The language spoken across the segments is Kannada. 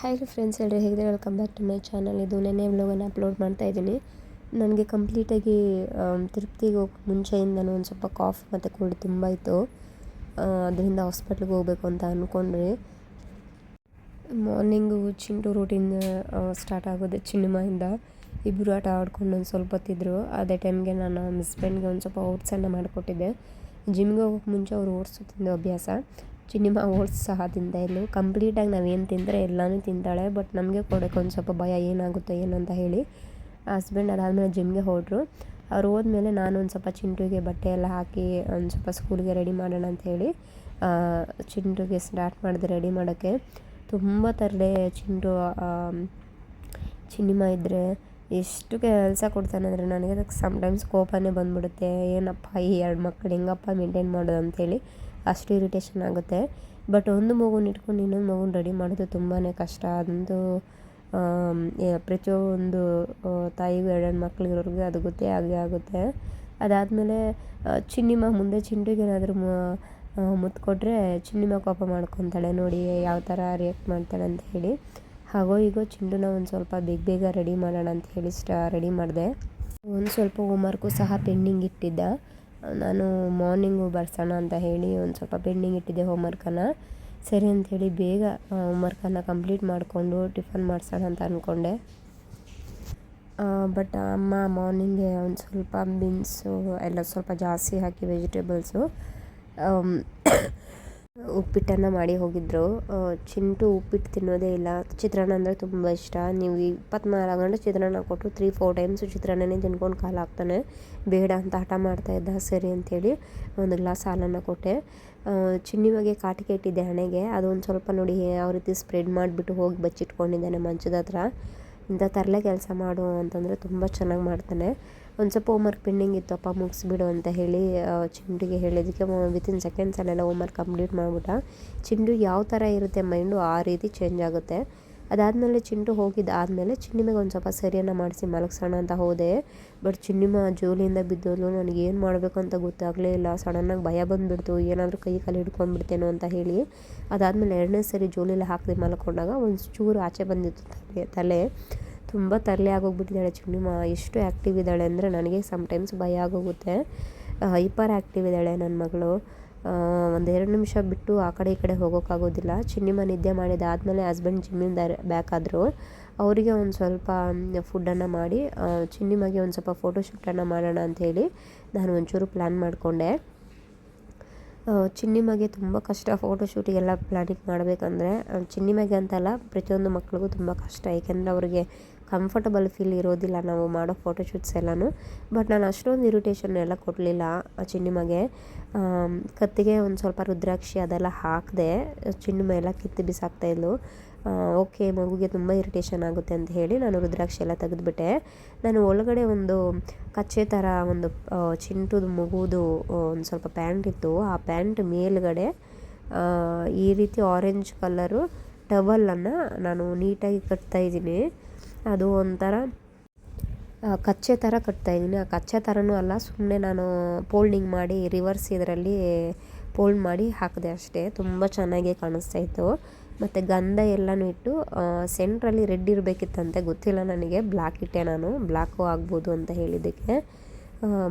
ಹಾಯ್ ಫ್ರೆಂಡ್ಸ್ ಎಲ್ಲರೂ ಹೇಗಿದೆ welcome back to my channel ಇದು ನೆನ್ನೆ ವ್ಲಾಗನ್ನು ಅಪ್ಲೋಡ್ ಮಾಡ್ತಾ ಇದ್ದೀನಿ. ನನಗೆ ಕಂಪ್ಲೀಟಾಗಿ ತಿರುಪ್ತಿಗೆ ಹೋಗಿ ಮುಂಚೆಯಿಂದನೂ ಒಂದು ಸ್ವಲ್ಪ ಕಾಫ್ ಮತ್ತು ಕೋಲ್ಡ್ ತುಂಬ ಇತ್ತು. ಅದರಿಂದ ಹಾಸ್ಪಿಟ್ಲಿಗೆ ಹೋಗಬೇಕು ಅಂತ ಅಂದ್ಕೊಂಡ್ರಿ ಮಾರ್ನಿಂಗು ಚಿಂಟು ರೂಟೀನ್ ಸ್ಟಾರ್ಟ್ ಆಗೋದು ಚಿನ್ನಿಮಾಯಿಂದ ಇಬ್ಬರು ಆಟ ಆಡ್ಕೊಂಡು ಒಂದು ಸ್ವಲ್ಪ ಹೊತ್ತಿದ್ರು ಅದೇ ಟೈಮ್ಗೆ ನಾನು ಹಸ್ಬೆಂಡ್ಗೆ ಒಂದು ಸ್ವಲ್ಪ ಓಟ್ಸನ್ನು ಮಾಡಿಕೊಟ್ಟಿದ್ದೆ. ಜಿಮ್ಗೆ ಹೋಗೋಕೆ ಮುಂಚೆ ಅವರು ಓಟ್ಸು ಅಭ್ಯಾಸ. ಚಿನ್ನಿಮ ಓಟ್ಸ್ ಸಹ ಇದ್ಲು ಕಂಪ್ಲೀಟಾಗಿ ನಾವೇನು ತಿಂದರೆ ಎಲ್ಲನೂ ತಿಂತಾಳೆ. ಬಟ್ ನಮಗೆ ಕೊಡೋಕೆ ಒಂದು ಸ್ವಲ್ಪ ಭಯ ಏನಾಗುತ್ತೋ ಏನೋ ಅಂತ ಹೇಳಿ ಹಸ್ಬೆಂಡ್ ಅದಾದಮೇಲೆ ಜಿಮ್ಗೆ ಹೋದರು. ಅವ್ರು ಹೋದ್ಮೇಲೆ ನಾನು ಒಂದು ಸ್ವಲ್ಪ ಚಿಂಟುಗೆ ಬಟ್ಟೆ ಎಲ್ಲ ಹಾಕಿ ಒಂದು ಸ್ವಲ್ಪ ಸ್ಕೂಲ್ಗೆ ರೆಡಿ ಮಾಡೋಣ ಅಂತ ಹೇಳಿ ಚಿಂಟುಗೆ ಸ್ಟಾರ್ಟ್ ಮಾಡಿದೆ ರೆಡಿ ಮಾಡೋಕ್ಕೆ. ತುಂಬ ತರಲೆ ಚಿಂಟು ಚಿನ್ನಿಮ ಇದ್ದರೆ ಎಷ್ಟು ಕೆಲಸ ಕೊಡ್ತಾನೆ ಅಂದರೆ ನನಗೆ ಅದಕ್ಕೆ ಸಮ್ಟೈಮ್ಸ್ ಕೋಪನೇ ಬಂದ್ಬಿಡುತ್ತೆ. ಏನಪ್ಪ ಈ ಎರಡು ಮಕ್ಕಳು ಹೆಂಗಪ್ಪ ಮೇಂಟೈನ್ ಮಾಡೋದು ಅಂಥೇಳಿ ಅಷ್ಟು ಇರಿಟೇಷನ್ ಆಗುತ್ತೆ. ಬಟ್ ಒಂದು ಮಗುನ ಇಟ್ಕೊಂಡು ಇನ್ನೊಂದು ಮಗುನ ರೆಡಿ ಮಾಡೋದು ತುಂಬಾ ಕಷ್ಟ. ಅದೊಂದು ಪ್ರತಿಯೊಂದು ತಾಯಿಗೂ ಎರಡೆರಡು ಮಕ್ಳಿರೋರ್ಗೆ ಅದು ಗೊತ್ತೇ ಆಗೇ ಆಗುತ್ತೆ. ಅದಾದಮೇಲೆ ಚಿನ್ನಿಮ ಮುಂದೆ ಚಿಂಟಿಗೆ ಏನಾದರೂ ಚಿನ್ನಿಮ ಕೋಪ ಮಾಡ್ಕೊತಾಳೆ. ನೋಡಿ, ಯಾವ ಥರ ರಿಯಾಕ್ಟ್ ಮಾಡ್ತಾಳೆ ಅಂತ ಹೇಳಿ. ಹಾಗೋ ಈಗೋ ಚಿಂಡುನ ಒಂದು ಸ್ವಲ್ಪ ಬೇಗ ಬೇಗ ರೆಡಿ ಮಾಡೋಣ ಅಂತ ಹೇಳಿ ಸ್ಟ ರೆಡಿ ಮಾಡಿದೆ. ಒಂದು ಸ್ವಲ್ಪ ಹೋಮ್ವರ್ಕು ಸಹ ಪೆಂಡಿಂಗ್ ಇಟ್ಟಿದ್ದ. ನಾನು ಮಾರ್ನಿಂಗು ಬರ್ಸೋಣ ಅಂತ ಹೇಳಿ ಒಂದು ಸ್ವಲ್ಪ ಪೆಂಡಿಂಗ್ ಇಟ್ಟಿದ್ದೆ ಹೋಮ್ವರ್ಕನ್ನು. ಸರಿ ಅಂಥೇಳಿ ಬೇಗ ಹೋಮ್ವರ್ಕನ್ನು ಕಂಪ್ಲೀಟ್ ಮಾಡಿಕೊಂಡು ಟಿಫನ್ ಮಾಡಿಸೋಣ ಅಂತ ಅಂದ್ಕೊಂಡೆ. ಬಟ್ ಅಮ್ಮ ಮಾರ್ನಿಂಗೆ ಒಂದು ಸ್ವಲ್ಪ ಬೀನ್ಸು, ಎಲ್ಲ ಸ್ವಲ್ಪ ಜಾಸ್ತಿ ಹಾಕಿ ವೆಜಿಟೇಬಲ್ಸು ಉಪ್ಪಿಟ್ಟನ್ನು ಮಾಡಿ ಹೋಗಿದ್ದರು ಚಿಂಟು ಉಪ್ಪಿಟ್ಟು ತಿನ್ನೋದೇ ಇಲ್ಲ. ಚಿತ್ರಾನ್ನ ಅಂದರೆ ತುಂಬ ಇಷ್ಟ. ನೀವು ಇಪ್ಪತ್ನಾಲ್ಕು ಗಂಟೆ ಚಿತ್ರಾನ್ನ ಕೊಟ್ಟು ತ್ರೀ ಫೋರ್ ಟೈಮ್ಸ್ ಚಿತ್ರಾನ್ನನೇ ತಿನ್ಕೊಂಡು ಕಾಲು ಹಾಕ್ತಾನೆ. ಬೇಡ ಅಂತ ಹಠ ಮಾಡ್ತಾ ಇದ್ದ. ಸರಿ ಅಂತೇಳಿ ಒಂದು ಗ್ಲಾಸ್ ಹಾಲನ್ನು ಕೊಟ್ಟೆ. ಚಿನ್ನಿಮಗೆ ಕಾಟಿಕೆ ಇಟ್ಟಿದ್ದೆ ಹಣೆಗೆ. ಅದೊಂದು ಸ್ವಲ್ಪ ನೋಡಿ ಯಾವ ರೀತಿ ಸ್ಪ್ರೆಡ್ ಮಾಡಿಬಿಟ್ಟು ಹೋಗಿ ಬಚ್ಚಿಟ್ಕೊಂಡಿದ್ದಾನೆ ಮಂಚದ ಹತ್ರ. ಇಂಥ ತರಲೆ ಕೆಲಸ ಮಾಡು ಅಂತಂದರೆ ತುಂಬ ಚೆನ್ನಾಗಿ ಮಾಡ್ತಾನೆ. ಒಂದು ಸ್ವಲ್ಪ ಹೋಮ್ವರ್ಕ್ ಪೆಂಡಿಂಗ್ ಇತ್ತಪ್ಪ ಮುಗಿಸ್ಬಿಡು ಅಂತ ಹೇಳಿ ಚಿಂಡುಗೆ ಹೇಳಿದ್ದಕ್ಕೆ ವಿತಿನ್ ಸೆಕೆಂಡ್ಸಲ್ಲೆಲ್ಲ ಹೋಮ್ವರ್ಕ್ ಕಂಪ್ಲೀಟ್ ಮಾಡಿಬಿಟ್ಟ. ಚಿಂಡು ಯಾವ ಥರ ಇರುತ್ತೆ ಮೈಂಡು ಆ ರೀತಿ ಚೇಂಜ್ ಆಗುತ್ತೆ. ಅದಾದಮೇಲೆ ಚಿಂಟು ಹೋಗಿದ್ದು ಆದಮೇಲೆ ಚಿನ್ನಿಮಗೆ ಒಂದು ಸ್ವಲ್ಪ ಸರಿಯನ್ನು ಮಾಡಿಸಿ ಮಲಗಿಸೋಣ ಅಂತ ಹೋದೆ. ಬಟ್ ಚಿನ್ನಿಮ ಜೋಲಿಯಿಂದ ಬಿದ್ದೋದು ನನಗೆ ಏನು ಮಾಡಬೇಕು ಅಂತ ಗೊತ್ತಾಗಲೇ ಇಲ್ಲ. ಸಡನ್ನಾಗಿ ಭಯ ಬಂದುಬಿಡ್ತು, ಏನಾದರೂ ಕೈ ಕಾಲು ಹಿಡ್ಕೊಂಡ್ಬಿಡ್ತೇನೋ ಅಂತ ಹೇಳಿ. ಅದಾದಮೇಲೆ ಎರಡನೇ ಸರಿ ಜೋಲಿಯಲ್ಲಿ ಹಾಕಿದೆ ಮಲ್ಕೊಂಡಾಗ ಒಂದು ಚೂರು ಆಚೆ ಬಂದಿತ್ತು ತಲೆ ತಲೆ. ತುಂಬ ತರಲೆ ಆಗೋಗ್ಬಿಟ್ಟಿದ್ದಾಳೆ ಚಿನ್ನಿಮ ಎಷ್ಟು ಆ್ಯಕ್ಟಿವ್ ಇದ್ದಾಳೆ ಅಂದರೆ ನನಗೆ ಸಮ್ಟೈಮ್ಸ್ ಭಯ ಆಗೋಗುತ್ತೆ. ಹೈಪರ್ ಆ್ಯಕ್ಟಿವ್ ಇದ್ದಾಳೆ ನನ್ನ ಮಗಳು. ಒಂದೆರಡು ನಿಮಿಷ ಬಿಟ್ಟು ಆ ಕಡೆ ಈ ಕಡೆ ಹೋಗೋಕ್ಕಾಗೋದಿಲ್ಲ. ಚಿನ್ನಿಮ ನಿದ್ದೆ ಮಾಡಿದಾದಮೇಲೆ ಹಸ್ಬೆಂಡ್ ಜಿಮ್ಮಿಂದ ಬ್ಯಾಕ್ ಆದರು. ಅವರಿಗೆ ಒಂದು ಸ್ವಲ್ಪ ಫುಡ್ಡನ್ನು ಮಾಡಿ ಚಿನ್ನಿಮಗೆ ಒಂದು ಸ್ವಲ್ಪ ಫೋಟೋಶೂಟನ್ನು ಮಾಡೋಣ ಅಂಥೇಳಿ ನಾನು ಒಂಚೂರು ಪ್ಲ್ಯಾನ್ ಮಾಡಿಕೊಂಡೆ. ಚಿನ್ನಿಮಗೆ ತುಂಬ ಕಷ್ಟ ಫೋಟೋಶೂಟಿಗೆಲ್ಲ ಪ್ಲ್ಯಾನಿಂಗ್ ಮಾಡಬೇಕಂದ್ರೆ ಚಿನ್ನಿಮಗೆ ಅಂತಲ್ಲ ಪ್ರತಿಯೊಂದು ಮಕ್ಳಿಗೂ ತುಂಬ ಕಷ್ಟ. ಏಕೆಂದರೆ ಅವರಿಗೆ ಕಂಫರ್ಟಬಲ್ ಫೀಲ್ ಇರೋದಿಲ್ಲ ನಾವು ಮಾಡೋ ಫೋಟೋಶೂಟ್ಸ್ ಎಲ್ಲಾನು. ಬಟ್ ನಾನು ಅಷ್ಟೊಂದು ಇರಿಟೇಷನ್ ಎಲ್ಲ ಕೊಡಲಿಲ್ಲ ಚಿನ್ನಿಮಗೆ ಕತ್ತಿಗೆ ಒಂದು ಸ್ವಲ್ಪ ರುದ್ರಾಕ್ಷಿ ಅದೆಲ್ಲ ಹಾಕಿದೆ ಚಿನ್ನಿಮ ಎಲ್ಲ ಕಿತ್ತು ಬಿಸಾಕ್ತಾಯಿದ್ಲು ಓಕೆ ಮಗುಗೆ ತುಂಬ ಇರಿಟೇಷನ್ ಆಗುತ್ತೆ ಅಂತ ಹೇಳಿ ನಾನು ರುದ್ರಾಕ್ಷಿ ಎಲ್ಲ ತೆಗೆದುಬಿಟ್ಟೆ. ನಾನು ಒಳಗಡೆ ಒಂದು ಕಚ್ಚೆ ಥರ ಒಂದು ಚಿಂಟುದು ಮಗುದು ಒಂದು ಸ್ವಲ್ಪ ಪ್ಯಾಂಟ್ ಇತ್ತು. ಆ ಪ್ಯಾಂಟ್ ಮೇಲ್ಗಡೆ ಈ ರೀತಿ ಆರೆಂಜ್ ಕಲರು ಟವಲನ್ನು ನಾನು ನೀಟಾಗಿ ಕಟ್ತಾಯಿದ್ದೀನಿ ಅದು ಒಂಥರ ಕಚ್ಚೆ ಥರ ಕಟ್ತಾಯಿದ್ದೀನಿ ಆ ಕಚ್ಚೆ ಥರನೂ ಅಲ್ಲ ಸುಮ್ಮನೆ ನಾನು ಪೋಲ್ಡಿಂಗ್ ಮಾಡಿ ರಿವರ್ಸ್ ಇದರಲ್ಲಿ ಪೋಲ್ಡ್ ಮಾಡಿ ಹಾಕಿದೆ ಅಷ್ಟೇ. ತುಂಬ ಚೆನ್ನಾಗಿ ಕಾಣಿಸ್ತಾ ಇತ್ತು. ಮತ್ತು ಗಂಧ ಎಲ್ಲನೂ ಇಟ್ಟು ಸೆಂಟ್ರಲ್ಲಿ ರೆಡ್ ಇರಬೇಕಿತ್ತಂತೆ, ಗೊತ್ತಿಲ್ಲ ನನಗೆ. ಬ್ಲ್ಯಾಕ್ ಇಟ್ಟೆ ನಾನು. ಬ್ಲ್ಯಾಕು ಆಗ್ಬೋದು ಅಂತ ಹೇಳಿದ್ದಕ್ಕೆ.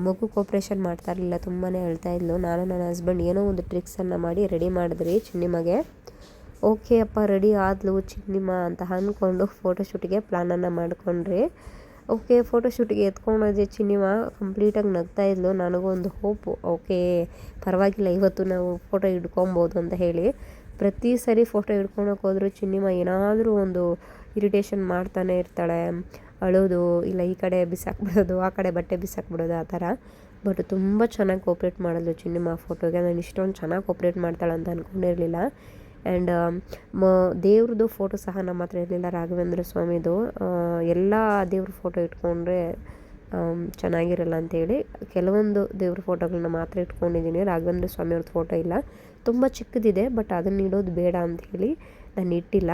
ಮಗು ಕೋಪ್ರೇಷನ್ ಮಾಡ್ತಾ ಇರಲಿಲ್ಲ ತುಂಬಾ ಹೇಳ್ತಾ ಇದ್ಲು. ನಾನು ನನ್ನ ಹಸ್ಬೆಂಡ್ ಏನೋ ಒಂದು ಟ್ರಿಕ್ಸನ್ನು ಮಾಡಿ ರೆಡಿ ಮಾಡಿದ್ರಿ ಚಿನ್ನಿಮಗೆ ಓಕೆ ಅಪ್ಪ, ರೆಡಿ ಆದ್ಲು, ಚಿನ್ನಿಮ ಅಂತ ಅಂದ್ಕೊಂಡು ಫೋಟೋಶೂಟಿಗೆ ಪ್ಲ್ಯಾನನ್ನು ಮಾಡಿಕೊಂಡ್ರಿ. ಓಕೆ ಫೋಟೋಶೂಟಿಗೆ ಎತ್ಕೊಂಡೋದೆ ಚಿನ್ನಿಮ ಕಂಪ್ಲೀಟಾಗಿ ನಗ್ತಾ ಇದ್ಲು. ನನಗೂ ಒಂದು ಹೋಪು ಓಕೆ, ಪರವಾಗಿಲ್ಲ, ಇವತ್ತು ನಾವು ಫೋಟೋ ಹಿಡ್ಕೊಬೋದು ಅಂತ ಹೇಳಿ. ಪ್ರತಿ ಸರಿ ಫೋಟೋ ಹಿಡ್ಕೊಳಕ್ಕೆ ಹೋದರೂ ಚಿನ್ನಿಮ ಏನಾದರೂ ಒಂದು ಇರಿಟೇಷನ್ ಮಾಡ್ತಾನೆ ಇರ್ತಾಳೆ. ಅಳೋದು, ಇಲ್ಲ ಈ ಕಡೆ ಬಿಸಾಕ್ಬಿಡೋದು, ಆ ಕಡೆ ಬಟ್ಟೆ ಬಿಸಾಕ್ಬಿಡೋದು, ಆ ಥರ. ಬಟ್ ತುಂಬ ಚೆನ್ನಾಗಿ ಕೋಪ್ರೇಟ್ ಮಾಡಿದ್ಲು ಚಿನ್ನಿಮ ಫೋಟೋಗೆ ನಾನು ಇಷ್ಟೊಂದು ಚೆನ್ನಾಗಿ ಕೋಪ್ರೇಟ್ ಮಾಡ್ತಾಳೆ ಅಂತ ಅಂದ್ಕೊಂಡಿರಲಿಲ್ಲ ಆ್ಯಂಡ್ ಮ, ದೇವ್ರದ್ದು ಫೋಟೋ ಸಹ ನಮ್ಮ ಹತ್ರ ಇರಲಿಲ್ಲ ರಾಘವೇಂದ್ರ ಸ್ವಾಮಿದು. ಎಲ್ಲ ದೇವ್ರ ಫೋಟೋ ಇಟ್ಕೊಂಡ್ರೆ ಚೆನ್ನಾಗಿರಲ್ಲ ಅಂತೇಳಿ ಕೆಲವೊಂದು ದೇವ್ರ ಫೋಟೋಗಳನ್ನ ಮಾತ್ರ ಇಟ್ಕೊಂಡಿದ್ದೀನಿ. ರಾಘವೇಂದ್ರ ಸ್ವಾಮಿಯವ್ರದ್ದು ಫೋಟೋ ಇಲ್ಲ. ತುಂಬ ಚಿಕ್ಕದಿದೆ ಬಟ್ ಅದನ್ನ ಇಡೋದು ಬೇಡ ಅಂಥೇಳಿ ನಾನು ಇಟ್ಟಿಲ್ಲ.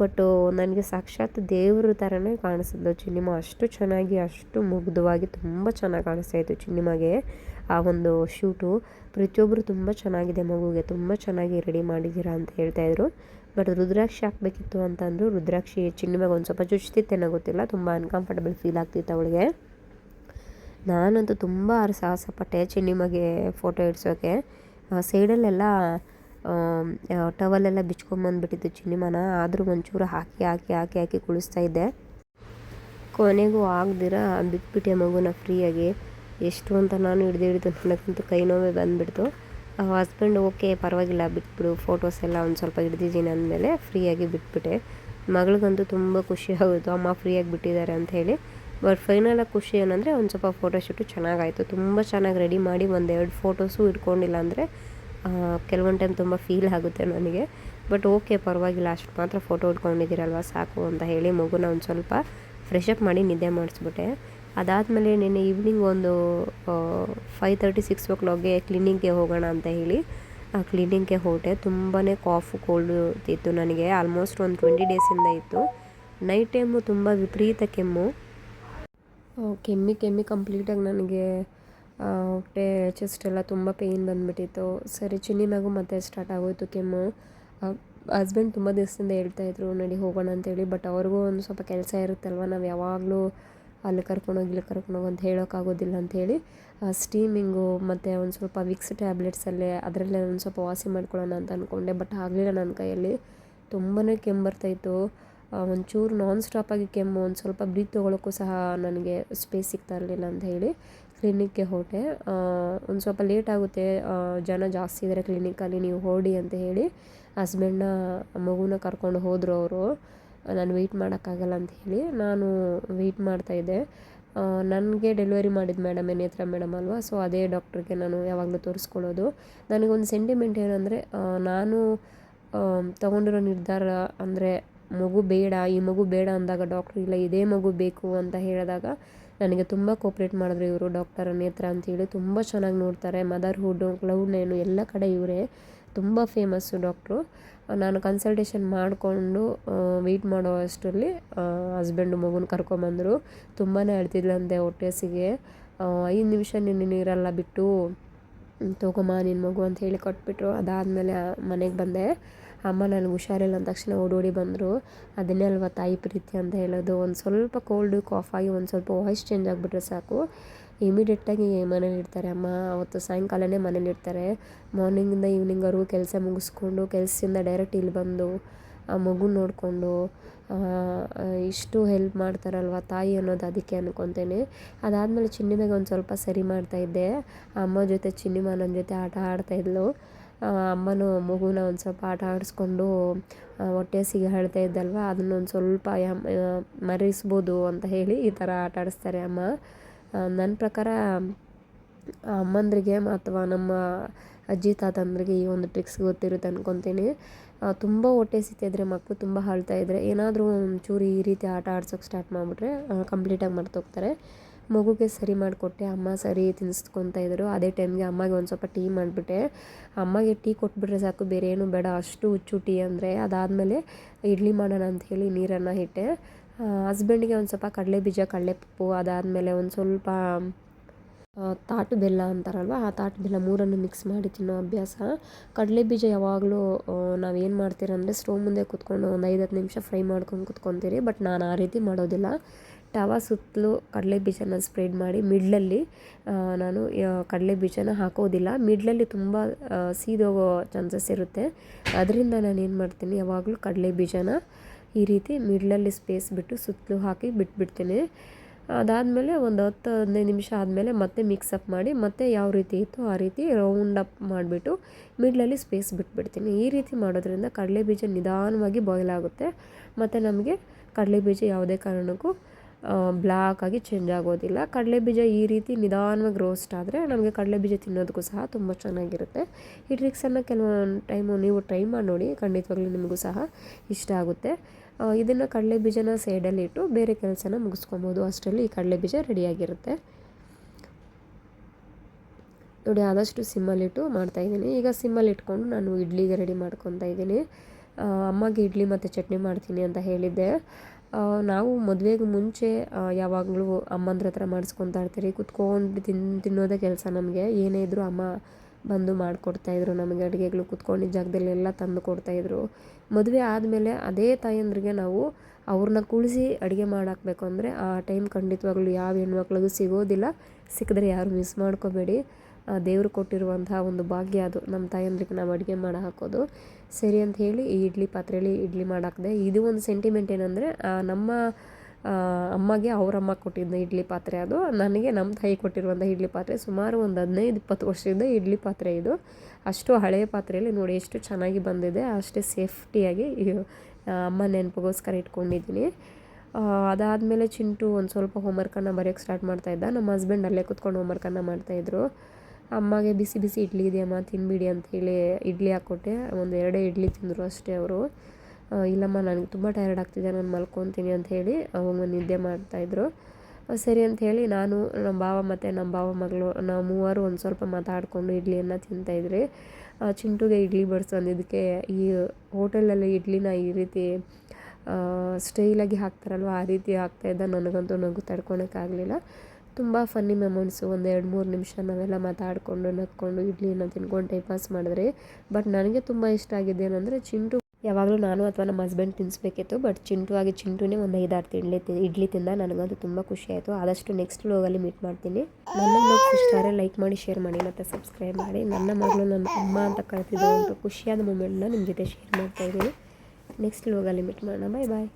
ಬಟ್ಟು ನನಗೆ ಸಾಕ್ಷಾತ್ ದೇವ್ರ ಥರನೇ ಕಾಣಿಸಿದ್ಲು ಚಿನ್ನಿಮ. ಅಷ್ಟು ಚೆನ್ನಾಗಿ, ಅಷ್ಟು ಮುಗ್ಧವಾಗಿ ತುಂಬ ಚೆನ್ನಾಗಿ ಕಾಣಿಸ್ತಾ ಇತ್ತು ಚಿನ್ನಿಮಗೆ ಆ ಒಂದು ಶೂಟು. ಪ್ರತಿಯೊಬ್ಬರು ತುಂಬ ಚೆನ್ನಾಗಿದೆ ಮಗುಗೆ, ತುಂಬ ಚೆನ್ನಾಗಿ ರೆಡಿ ಮಾಡಿದ್ದೀರಾ ಅಂತ ಹೇಳ್ತಾಯಿದ್ರು ಬಟ್ ರುದ್ರಾಕ್ಷಿ ಹಾಕಬೇಕಿತ್ತು ಅಂತಂದರು ರುದ್ರಾಕ್ಷಿ ಚಿನ್ನಿಮಾಗೆ ಒಂದು ಸ್ವಲ್ಪ ಚುಚ್ತಿತ್ತೇನೋ ಗೊತ್ತಿಲ್ಲ, ತುಂಬ ಅನ್ಕಂಫರ್ಟಬಲ್ ಫೀಲ್ ಆಗ್ತಿತ್ತು ಅವಳಿಗೆ. ನಾನಂತೂ ತುಂಬ ಸಾಹಸ ಪಟ್ಟೆ ಚಿನ್ನಿಮಗೆ ಫೋಟೋ ಇಡ್ಸೋಕ್ಕೆ ಸೈಡಲ್ಲೆಲ್ಲ ಟವಲೆಲ್ಲ ಬಿಚ್ಕೊಂಬಂದ್ಬಿಟ್ಟಿತ್ತು ಚಿನ್ನಿಮನ. ಆದರೂ ಒಂಚೂರು ಹಾಕಿ ಹಾಕಿ ಹಾಕಿ ಹಾಕಿ ಕುಳಿಸ್ತಾ ಇದ್ದೆ. ಕೊನೆಗೂ ಆಗದಿರ ಬಿಟ್ಬಿಟ್ಟೆ ಮಗುನ ಫ್ರೀಯಾಗಿ. ಎಷ್ಟು ಅಂತ ನಾನು ಹಿಡ್ದು ಹಿಡಿದು ನನಗಂತೂ ಕೈ ನೋವೇ ಬಂದುಬಿಡ್ತು. ಹಸ್ಬೆಂಡ್ ಓಕೆ ಪರವಾಗಿಲ್ಲ, ಬಿಟ್ಬಿಡು. ಫೋಟೋಸ್ ಎಲ್ಲ ಒಂದು ಸ್ವಲ್ಪ ಹಿಡ್ದಿದ್ದೀನಿ ಅಂದಮೇಲೆ ಫ್ರೀಯಾಗಿ ಬಿಟ್ಬಿಟ್ಟೆ. ಮಗಳಿಗಂತೂ ತುಂಬ ಖುಷಿ ಆಗೋದು ಅಮ್ಮ ಫ್ರೀಯಾಗಿ ಬಿಟ್ಟಿದ್ದಾರೆ ಅಂತ ಹೇಳಿ. ಬಟ್ ಫೈನಲಾಗಿ ಖುಷಿ ಏನಂದರೆ ಒಂದು ಸ್ವಲ್ಪ ಫೋಟೋಶೂಟು ಚೆನ್ನಾಗಾಯಿತು. ತುಂಬ ಚೆನ್ನಾಗಿ ರೆಡಿ ಮಾಡಿ ಒಂದೆರಡು ಫೋಟೋಸು ಇಟ್ಕೊಂಡಿಲ್ಲ ಅಂದರೆ ಕೆಲವೊಂದು ಟೈಮ್ ತುಂಬ ಫೀಲ್ ಆಗುತ್ತೆ ನನಗೆ. ಬಟ್ ಓಕೆ ಪರವಾಗಿಲ್ಲ, ಅಷ್ಟು ಮಾತ್ರ ಫೋಟೋ ಉಟ್ಕೊಂಡಿದ್ದೀರಲ್ವ, ಸಾಕು ಅಂತ ಹೇಳಿ ಮಗುನ ಒಂದು ಸ್ವಲ್ಪ ಫ್ರೆಶ್ ಅಪ್ ಮಾಡಿ ನಿದ್ದೆ ಮಾಡಿಸ್ಬಿಟ್ಟೆ. ಅದಾದಮೇಲೆ ನಿನ್ನೆ ಈವ್ನಿಂಗ್ ಒಂದು ಫೈವ್ ತರ್ಟಿ ಸಿಕ್ಸ್ ಓ ಕ್ಲಾಕ್ಗೆ ಕ್ಲಿನಿಕ್ಗೆ ಹೋಗೋಣ ಅಂತ ಹೇಳಿ, ಆ ಕ್ಲಿನಿಕ್ಗೆ ಹೋದೆ. ತುಂಬಾ ಕಾಫು ಕೋಲ್ಡ್ ಇತ್ತು ನನಗೆ. ಆಲ್ಮೋಸ್ಟ್ ಒಂದು ಟ್ವೆಂಟಿ ಡೇಸಿಂದ ಇತ್ತು. ನೈಟ್ ಟೈಮು ತುಂಬ ವಿಪರೀತ ಕೆಮ್ಮು. ಕೆಮ್ಮಿ ಕೆಮ್ಮಿ ಕಂಪ್ಲೀಟಾಗಿ ನನಗೆ ಹೊಟ್ಟೆ ಚೆಸ್ಟ್ ಎಲ್ಲ ತುಂಬ ಪೇಯ್ನ್ ಬಂದುಬಿಟ್ಟಿತ್ತು. ಸರಿ, ಚಿನ್ನಿ ಮಗು ಮತ್ತೆ ಸ್ಟಾರ್ಟ್ ಆಗೋಯಿತು ಕೆಮ್ಮು. ಹಸ್ಬೆಂಡ್ ತುಂಬ ದಿವಸದಿಂದ ಹೇಳ್ತಾಯಿದ್ರು ನಡಿ ಹೋಗೋಣ ಅಂತೇಳಿ ಬಟ್ ಅವ್ರಿಗೂ ಒಂದು ಸ್ವಲ್ಪ ಕೆಲಸ ಇರುತ್ತಲ್ವ, ನಾವು ಯಾವಾಗಲೂ ಅಲ್ಲಿ ಕರ್ಕೊಂಡೋಗಿ ಇಲ್ಲಿ ಕರ್ಕೊಂಡೋಗಿ ಅಂತ ಹೇಳೋಕ್ಕಾಗೋದಿಲ್ಲ ಅಂಥೇಳಿ ಸ್ಟೀಮಿಂಗು ಮತ್ತು ಒಂದು ಸ್ವಲ್ಪ ವಿಕ್ಸ್ ಟ್ಯಾಬ್ಲೆಟ್ಸಲ್ಲೇ ಅದರಲ್ಲೇ ಒಂದು ಸ್ವಲ್ಪ ವಾಸಿ ಮಾಡ್ಕೊಳ್ಳೋಣ ಅಂತ ಅಂದ್ಕೊಂಡೆ ಬಟ್ ಆಗಲಿಲ್ಲ ನನ್ನ ಕೈಯಲ್ಲಿ. ತುಂಬಾ ಕೆಮ್ಮು ಬರ್ತಾಯಿತ್ತು ಒಂಚೂರು ನಾನ್ ಸ್ಟಾಪಾಗಿ ಕೆಮ್ಮು, ಒಂದು ಸ್ವಲ್ಪ ಬ್ರೀತ್ ತೊಗೊಳಕ್ಕೂ ಸಹ ನನಗೆ ಸ್ಪೇಸ್ ಸಿಗ್ತಾ ಇರಲಿಲ್ಲ ಅಂತ ಹೇಳಿ ಕ್ಲಿನಿಕ್ಗೆ ಹೊರಟೆ ಒಂದು ಸ್ವಲ್ಪ ಲೇಟ್ ಆಗುತ್ತೆ. ಜನ ಜಾಸ್ತಿ ಇದ್ದಾರೆ ಕ್ಲಿನಿಕ್ಕಲ್ಲಿ ನೀವು ಹೋಡಿ ಅಂತ ಹೇಳಿ ಹಸ್ಬೆಂಡ್ನ ಮಗುನ ಕರ್ಕೊಂಡು ಹೋದರು ಅವರು. ನಾನು ವೆಯ್ಟ್ ಮಾಡೋಕ್ಕಾಗಲ್ಲ ಅಂತ ಹೇಳಿ ನಾನು ವೆಯ್ಟ್ ಮಾಡ್ತಾಯಿದ್ದೆ ನನಗೆ ಡೆಲಿವರಿ ಮಾಡಿದ ಮೇಡಮ್ ನೇತ್ರ ಮೇಡಮ್ ಅಲ್ವಾ? ಸೊ ಅದೇ ಡಾಕ್ಟ್ರಿಗೆ ನಾನು ಯಾವಾಗಲೂ ತೋರಿಸ್ಕೊಳ್ಳೋದು. ನನಗೊಂದು ಸೆಂಟಿಮೆಂಟ್ ಏನಂದರೆ ನಾನು ತಗೊಂಡಿರೋ ನಿರ್ಧಾರ ಅಂದರೆ ಮಗು ಬೇಡ, ಈ ಮಗು ಬೇಡ ಅಂದಾಗ ಡಾಕ್ಟ್ರು ಇಲ್ಲ, ಇದೇ ಮಗು ಬೇಕು ಅಂತ ಹೇಳಿದಾಗ ನನಗೆ ತುಂಬ ಕೋಪ್ರೇಟ್ ಮಾಡಿದ್ರು ಇವರು ಡಾಕ್ಟರ್ ನೇತ್ರ ಅಂತೇಳಿ. ತುಂಬ ಚೆನ್ನಾಗಿ ನೋಡ್ತಾರೆ ಮದರ್ಹುಡ್ಡು ಕ್ಲೌಡ್ ನೈನು ಎಲ್ಲ ಕಡೆ ಇವರೇ. ತುಂಬ ಫೇಮಸ್ಸು ಡಾಕ್ಟ್ರು ನಾನು ಕನ್ಸಲ್ಟೇಷನ್ ಮಾಡಿಕೊಂಡು ವೆಯ್ಟ್ ಮಾಡೋ ಅಷ್ಟರಲ್ಲಿ ಹಸ್ಬೆಂಡು ಮಗುನ ಕರ್ಕೊಂಬಂದರು. ತುಂಬಾ ಅಳ್ತಿದ್ಲಂತೆ ಹೊಟ್ಟೆಸಿಗೆ. ಐದು ನಿಮಿಷ ನಿನ್ನ ನೀರೆಲ್ಲ ಬಿಟ್ಟು ತಗೊಮ್ಮ ನಿನ್ನ ಮಗು ಅಂತ ಹೇಳಿ ಕೊಟ್ಬಿಟ್ರು. ಅದಾದಮೇಲೆ ಮನೆಗೆ ಬಂದೆ. ಅಮ್ಮ ನನಗೆ ಹುಷಾರಿಲ್ಲ ಅಂದ ತಕ್ಷಣ ಓಡೋಡಿ ಬಂದರು. ಅದನ್ನೇ ಅಲ್ವಾ ತಾಯಿ ಪ್ರೀತಿ ಅಂತ ಹೇಳೋದು. ಒಂದು ಸ್ವಲ್ಪ ಕೋಲ್ಡು ಆಗಿ ಒಂದು ಸ್ವಲ್ಪ ವಾಯ್ಸ್ ಚೇಂಜ್ ಆಗಿಬಿಟ್ರೆ ಸಾಕು. ಇಮಿಡಿಯೇಟಾಗಿ ಮನೇಲಿ ಇರ್ತಾರೆ ಅಮ್ಮ. ಅವತ್ತು ಸಾಯಂಕಾಲನೇ ಮನೇಲಿ ಇರ್ತಾರೆ. ಮಾರ್ನಿಂಗಿಂದ ಈವ್ನಿಂಗ್ವರೆಗೂ ಕೆಲಸ ಮುಗಿಸ್ಕೊಂಡು, ಕೆಲಸದಿಂದ ಡೈರೆಕ್ಟ್ ಇಲ್ಲಿ ಬಂದು, ಆ ಮಗು ನೋಡಿಕೊಂಡು ಇಷ್ಟು ಹೆಲ್ಪ್ ಮಾಡ್ತಾರಲ್ವ ತಾಯಿ ಅನ್ನೋದು ಅದಕ್ಕೆ ಅನ್ಕೊತೇನೆ. ಅದಾದಮೇಲೆ ಚಿನ್ನಿದಾಗ ಒಂದು ಸ್ವಲ್ಪ ಸರಿ ಮಾಡ್ತಾಯಿದ್ದೆ ಅಮ್ಮ ಜೊತೆ ಚಿನ್ನಿಮ ನನ್ನ ಜೊತೆ ಆಟ ಆಡ್ತಾಯಿದ್ಲು ಅಮ್ಮನೂ ಮಗುನ ಒಂದು ಸ್ವಲ್ಪ ಆಟ ಆಡಿಸ್ಕೊಂಡು ಹೊಟ್ಟೆ ಹಸಿಗೆ ಅಳ್ತಾ ಇದ್ದಲ್ವ? ಅದನ್ನೊಂದು ಸ್ವಲ್ಪ ಮರೆಸ್ಬೋದು ಅಂತ ಹೇಳಿ ಈ ಥರ ಆಟ ಆಡಿಸ್ತಾರೆ ಅಮ್ಮ. ನನ್ನ ಪ್ರಕಾರ ಅಮ್ಮಂದ್ರಿಗೆ ಅಥವಾ ನಮ್ಮ ಅಜ್ಜಿ ತಾತಂದ್ರಿಗೆ ಈ ಒಂದು ಟ್ರಿಕ್ಸ್ ಗೊತ್ತಿರುತ್ತೆ ಅನ್ಕೊತೀನಿ. ತುಂಬ ಹೊಟ್ಟೆ ಇದ್ದರೆ ಮಕ್ಕಳು ತುಂಬ ಅಳ್ತಾ ಇದ್ದರೆ ಏನಾದರೂ ಒಂಚೂರು ಈ ರೀತಿ ಆಟ ಆಡ್ಸೋಕ್ಕೆ ಸ್ಟಾರ್ಟ್ ಮಾಡಿಬಿಟ್ರೆ ಕಂಪ್ಲೀಟಾಗಿ ಮರ್ತೋಗ್ತಾರೆ ಮಗುಗೆ ಸರಿ ಮಾಡಿಕೊಟ್ಟೆ, ಅಮ್ಮ ಸರಿ ತಿನ್ನಿಸ್ಕೊತಾ ಇದ್ದರು ಅದೇ ಟೈಮ್ಗೆ ಅಮ್ಮಗೆ ಒಂದು ಸ್ವಲ್ಪ ಟೀ ಮಾಡಿಬಿಟ್ಟೆ. ಅಮ್ಮಗೆ ಟೀ ಕೊಟ್ಬಿಟ್ರೆ ಸಾಕು, ಬೇರೆ ಏನು ಬೇಡ, ಅಷ್ಟು ಹುಚ್ಚು ಟೀ ಅಂದರೆ. ಅದಾದಮೇಲೆ ಇಡ್ಲಿ ಮಾಡೋಣ ಅಂತ ಹೇಳಿ ನೀರನ್ನು ಇಟ್ಟೆ ಹಸ್ಬೆಂಡಿಗೆ ಒಂದು ಸ್ವಲ್ಪ ಕಡಲೆ ಬೀಜ, ಕಡಲೆಪಪ್ಪು, ಅದಾದಮೇಲೆ ಒಂದು ಸ್ವಲ್ಪ ತಾಟು ಬೆಲ್ಲ ಅಂತಾರಲ್ವ, ಆ ತಾಟು ಬೆಲ್ಲ ಮೂರನ್ನು ಮಿಕ್ಸ್ ಮಾಡಿ ತಿನ್ನೋ ಅಭ್ಯಾಸ. ಕಡಲೆ ಬೀಜ ಯಾವಾಗಲೂ ನಾವೇನು ಮಾಡ್ತೀರಂದರೆ ಸ್ಟೋವ್ ಮುಂದೆ ಕುತ್ಕೊಂಡು ಒಂದು ಐದು ಹತ್ತು ನಿಮಿಷ ಫ್ರೈ ಮಾಡ್ಕೊಂಡು ಕುತ್ಕೊತೀರಿ ಬಟ್ ನಾನು ಆ ರೀತಿ ಮಾಡೋದಿಲ್ಲ. ತವಾ ಸುತ್ತಲೂ ಕಡಲೆ ಬೀಜನ ಸ್ಪ್ರೆಡ್ ಮಾಡಿ ಮಿಡ್ಲಲ್ಲಿ ನಾನು ಕಡಲೆ ಬೀಜನ ಹಾಕೋದಿಲ್ಲ. ಮಿಡ್ಲಲ್ಲಿ ತುಂಬ ಸೀದೋಗೋ ಚಾನ್ಸಸ್ ಇರುತ್ತೆ. ಅದರಿಂದ ನಾನು ಏನು ಮಾಡ್ತೀನಿ, ಯಾವಾಗಲೂ ಕಡಲೆ ಬೀಜನ ಈ ರೀತಿ ಮಿಡ್ಲಲ್ಲಿ ಸ್ಪೇಸ್ ಬಿಟ್ಟು ಸುತ್ತಲೂ ಹಾಕಿ ಬಿಟ್ಬಿಡ್ತೀನಿ. ಅದಾದಮೇಲೆ ಒಂದು ಹತ್ತು, ಹದಿನೈದು ನಿಮಿಷ ಆದಮೇಲೆ ಮತ್ತೆ ಮಿಕ್ಸಪ್ ಮಾಡಿ ಮತ್ತೆ ಯಾವ ರೀತಿ ಇತ್ತು ಆ ರೀತಿ ರೌಂಡ್ ಅಪ್ ಮಾಡಿಬಿಟ್ಟು ಮಿಡ್ಲಲ್ಲಿ ಸ್ಪೇಸ್ ಬಿಟ್ಬಿಡ್ತೀನಿ. ಈ ರೀತಿ ಮಾಡೋದ್ರಿಂದ ಕಡಲೆ ಬೀಜ ನಿಧಾನವಾಗಿ ಬಾಯ್ಲ್ ಆಗುತ್ತೆ. ಮತ್ತು ನಮಗೆ ಕಡಲೆ ಬೀಜ ಯಾವುದೇ ಕಾರಣಕ್ಕೂ ಬ್ಲ್ಯಾಕಾಗಿ ಚೇಂಜ್ ಆಗೋದಿಲ್ಲ. ಕಡಲೆ ಬೀಜ ಈ ರೀತಿ ನಿಧಾನವಾಗಿ ರೋಸ್ಟ್ ಆದರೆ ನಮಗೆ ಕಡಲೆ ಬೀಜ ತಿನ್ನೋದಕ್ಕೂ ಸಹ ತುಂಬ ಚೆನ್ನಾಗಿರುತ್ತೆ. ಈ ಟ್ರಿಕ್ಸನ್ನು ಕೆಲವೊಂದು ಟೈಮು ನೀವು ಟ್ರೈ ಮಾಡಿ ನೋಡಿ, ಖಂಡಿತವಾಗ್ಲೂ ನಿಮಗೂ ಸಹ ಇಷ್ಟ ಆಗುತ್ತೆ. ಇದನ್ನು ಕಡಲೆ ಬೀಜನ ಸೈಡಲ್ಲಿಟ್ಟು ಬೇರೆ ಕೆಲಸನ ಮುಗಿಸ್ಕೊಬೋದು. ಅಷ್ಟರಲ್ಲಿ ಈ ಕಡಲೆ ಬೀಜ ರೆಡಿಯಾಗಿರುತ್ತೆ ನೋಡಿ, ಆದಷ್ಟು ಸಿಮ್ಮಲ್ಲಿಟ್ಟು ಮಾಡ್ತಾಯಿದ್ದೀನಿ ಈಗ ಸಿಮ್ಮಲ್ಲಿ ಇಟ್ಕೊಂಡು ನಾನು ಇಡ್ಲಿಗೆ ರೆಡಿ ಮಾಡ್ಕೊತಾ ಇದ್ದೀನಿ. ಅಮ್ಮಗೆ ಇಡ್ಲಿ ಮತ್ತು ಚಟ್ನಿ ಮಾಡ್ತೀನಿ ಅಂತ ಹೇಳಿದ್ದೆ. ನಾವು ಮದುವೆಗೆ ಮುಂಚೆ ಯಾವಾಗಲೂ ಅಮ್ಮಂದ್ರ ಹತ್ರ ಮಾಡಿಸ್ಕೊತಾ ಇರ್ತೀರಿ. ಕುತ್ಕೊಂಡು ತಿನ್, ತಿನ್ನೋದೇ ಕೆಲಸ ನಮಗೆ. ಏನೇ ಇದ್ದರೂ ಅಮ್ಮ ಬಂದು ಮಾಡಿಕೊಡ್ತಾಯಿದ್ರು ನಮಗೆ ಅಡುಗೆಗಳು ಜಾಗದಲ್ಲಿ ಎಲ್ಲ ತಂದು ಕೊಡ್ತಾಯಿದ್ರು ಮದುವೆ ಆದಮೇಲೆ ಅದೇ ತಾಯಂದ್ರಿಗೆ ನಾವು ಅವ್ರನ್ನ ಕುಳಿಸಿ ಅಡುಗೆ ಮಾಡಾಕಬೇಕು ಅಂದರೆ ಆ ಟೈಮ್ ಖಂಡಿತವಾಗ್ಲೂ ಯಾವ ಹೆಣ್ಮಕ್ಳಿಗೂ ಸಿಗೋದಿಲ್ಲ. ಸಿಕ್ಕಿದ್ರೆ ಯಾರು ಮಿಸ್ ಮಾಡ್ಕೋಬೇಡಿ. ದೇವರು ಕೊಟ್ಟಿರುವಂತಹ ಒಂದು ಭಾಗ್ಯ ಅದು. ನಮ್ಮ ತಾಯಂದ್ರಿಗೆ ನಾವು ಅಡುಗೆ ಮಾಡಿ ಹಾಕೋದು. ಸರಿ ಅಂತ ಹೇಳಿ ಈ ಇಡ್ಲಿ ಪಾತ್ರೆಯಲ್ಲಿ ಇಡ್ಲಿ ಮಾಡಾಕಿದೆ. ಇದು ಒಂದು ಸೆಂಟಿಮೆಂಟ್ ಏನಂದರೆ ನಮ್ಮ ಅಮ್ಮಗೆ ಅವರಮ್ಮ ಕೊಟ್ಟಿದ್ದ ಇಡ್ಲಿ ಪಾತ್ರೆ ಅದು. ನನಗೆ ನಮ್ಮ ತಾಯಿ ಕೊಟ್ಟಿರುವಂಥ ಇಡ್ಲಿ ಪಾತ್ರೆ ಸುಮಾರು ಒಂದು ಹದಿನೈದು, ಇಪ್ಪತ್ತು ವರ್ಷದಿಂದ ಇಡ್ಲಿ ಪಾತ್ರೆ ಇದು. ಅಷ್ಟು ಹಳೆಯ ಪಾತ್ರೆಯಲ್ಲಿ ನೋಡಿ ಎಷ್ಟು ಚೆನ್ನಾಗಿ ಬಂದಿದೆ. ಅಷ್ಟೇ ಸೇಫ್ಟಿಯಾಗಿ ಅಮ್ಮ ನೆನಪಿಗೋಸ್ಕರ ಇಟ್ಕೊಂಡಿದ್ದೀನಿ. ಅದಾದಮೇಲೆ ಚಿಂಟು ಒಂದು ಸ್ವಲ್ಪ ಹೋಮ್ವರ್ಕನ್ನು ಬರೆಯೋಕ್ಕೆ ಸ್ಟಾರ್ಟ್ ಮಾಡ್ತಾಯಿದ್ದ ನಮ್ಮ ಹಸ್ಬೆಂಡ್ ಅಲ್ಲೇ ಕುತ್ಕೊಂಡು ಹೋಮ್ವರ್ಕನ್ನು ಮಾಡ್ತಾಯಿದ್ರು ಅಮ್ಮಗೆ ಬಿಸಿ ಬಿಸಿ ಇಡ್ಲಿ ಇದೆಯಮ್ಮ ತಿನ್ಬಿಡಿ ಅಂತೇಳಿ ಇಡ್ಲಿ ಹಾಕ್ಕೊಟ್ಟೆ. ಒಂದು ಎರಡೇ ಇಡ್ಲಿ ತಿಂದರು ಅಷ್ಟೇ ಅವರು. ಇಲ್ಲಮ್ಮ, ನನಗೆ ತುಂಬ ಟಯರ್ಡ್ ಆಗ್ತಿದೆ, ನಾನು ಮಲ್ಕೊತೀನಿ ಅಂತ ಹೇಳಿ ಅವಾಗ ನಿದ್ದೆ ಮಾಡ್ತಾಯಿದ್ರು ಸರಿ ಅಂತ ಹೇಳಿ ನಾನು ನಮ್ಮ ಭಾವ ಮತ್ತು ನಮ್ಮ ಭಾವ ಮಗಳು, ನಾವು ಮೂವರು ಒಂದು ಸ್ವಲ್ಪ ಮಾತಾಡಿಕೊಂಡು ಇಡ್ಲಿಯನ್ನು ತಿಂತಾಯಿದ್ರಿ ಚಿಂಟುಗೆ ಇಡ್ಲಿ ಬಡಿಸು ಈ ಹೋಟೆಲಲ್ಲಿ ಇಡ್ಲಿನ ಈ ರೀತಿ ಸ್ಟೈಲಾಗಿ ಹಾಕ್ತಾರಲ್ವ, ಆ ರೀತಿ ಹಾಕ್ತಾಯಿದ್ದ ನನಗಂತೂ ನಗು ತಡ್ಕೊಳಕ್ಕಾಗಲಿಲ್ಲ ತುಂಬ ಫನ್ನಿ ಮೆಮೊರೀಸು ಒಂದು ಎರಡು ಮೂರು ನಿಮಿಷ ನಾವೆಲ್ಲ ಮಾತಾಡಿಕೊಂಡು, ನಕ್ಕೊಂಡು ಇಡ್ಲಿನ ತಿನ್ಕೊಂಡು ಟೈಮ್ ಪಾಸ್ ಮಾಡಿದ್ರೆ. ಬಟ್ ನನಗೆ ತುಂಬ ಇಷ್ಟ ಆಗಿದ್ದು ಏನಂದರೆ ಚಿಂಟು. ಯಾವಾಗಲೂ ನಾನು ಅಥವಾ ನಮ್ಮ ಹಸ್ಬೆಂಡ್ ತಿನ್ನಿಸ್ಬೇಕಿತ್ತು ಬಟ್ ಚಿಂಟು ಆಗಿ ಚಿಂಟುನೇ ಒಂದು ಐದಾರು ತಿಂಡ್ಲಿ ಇಡ್ಲಿ ತಿಂದ ನನಗಂತೂ ತುಂಬ ಖುಷಿ ಆಯಿತು. ಆದಷ್ಟು ನೆಕ್ಸ್ಟ್ ಲೋಗಲ್ಲಿ ಮೀಟ್ ಮಾಡ್ತೀನಿ. ನನ್ನ ಬ್ಲಾಗ್ ಇಷ್ಟ ಲೈಕ್ ಮಾಡಿ ಶೇರ್ ಮಾಡಿ, ಮತ್ತು ಸಬ್ಸ್ಕ್ರೈಬ್ ಮಾಡಿ. ನನ್ನ ಮಗಳು, ನನ್ನ ಅಮ್ಮ ಅಂತ ಕಳ್ತಿದ್ದು ಒಂದು ಖುಷಿಯಾದ ಮೂಮೆಂಟ್ನ ನಿಮ್ಮ ಜೊತೆ ಶೇರ್ ಮಾಡ್ತಾ ಇದ್ದೀನಿ. ನೆಕ್ಸ್ಟ್ ಲೋಗಲ್ಲಿ ಮೀಟ್ ಮಾಡೋಣ. ಬಾಯ್ ಬಾಯ್